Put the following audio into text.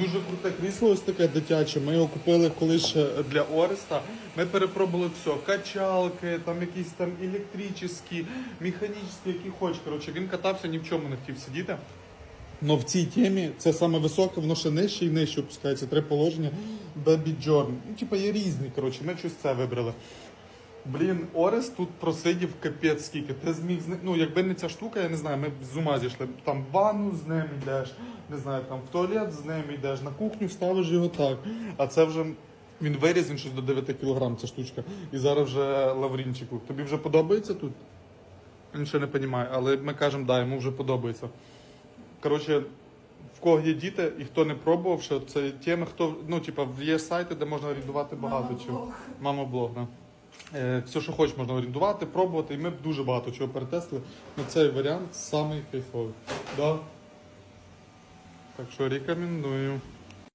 Дуже круте крісло, ось таке дитяче. Ми його купили колись для Ореста. Ми перепробували все. Качалки, там якісь там електричні, механічні, які хоч. Коротше, він катався, ні в чому не хотів сидіти. Но в цій темі це саме високе, воно ще нижче і нижче опускається. Три положення Baby Journey. Ну, типа є різні, коротше, ми щось це вибрали. Блін, Орес тут просидів капець скільки. Ти зміг з ним- Ну, якби не ця штука, я не знаю, ми б з ума зійшли. Там в ванну з ним йдеш, не знаю, там в туалет з ним йдеш, на кухню ставиш його так. А це вже він виріс, він щось до 9 кг, ця штучка. І зараз вже Лаврінчику. Тобі вже подобається тут? Він ще не розуміє, але ми кажемо, да, йому вже подобається. Коротше, в кого є діти і хто не пробував, що це теми, хто ну, типа, є сайти, де можна орендувати багато чого. Мама блог, да. Е, все, що хочеш, можна орендувати, пробувати, і ми б дуже багато чого перетестили. На цей варіант самий кайфовий. Да? Так що рекомендую.